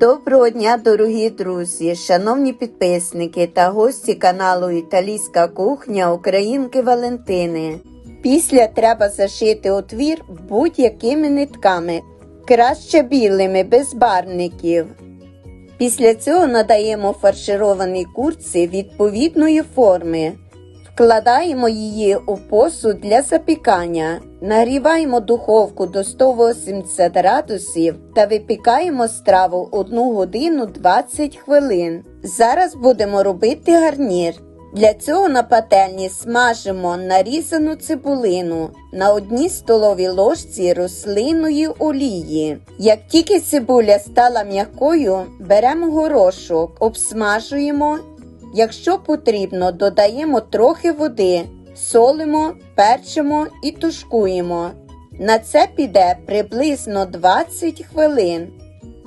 Доброго дня, дорогі друзі, шановні підписники та гості каналу Італійська кухня Українки Валентини. Після треба зашити отвір будь-якими нитками, краще білими, без барників. Після цього надаємо фаршированій курці відповідної форми. Вкладаємо її у посуд для запікання, нагріваємо духовку до 180 градусів та випікаємо страву 1 годину 20 хвилин. Зараз будемо робити гарнір. Для цього на пательні смажимо нарізану цибулину на одній столовій ложці рослинної олії. Як тільки цибуля стала м'якою, беремо горошок, обсмажуємо Якщо потрібно, додаємо трохи води, солимо, перчимо і тушкуємо. На це піде приблизно 20 хвилин.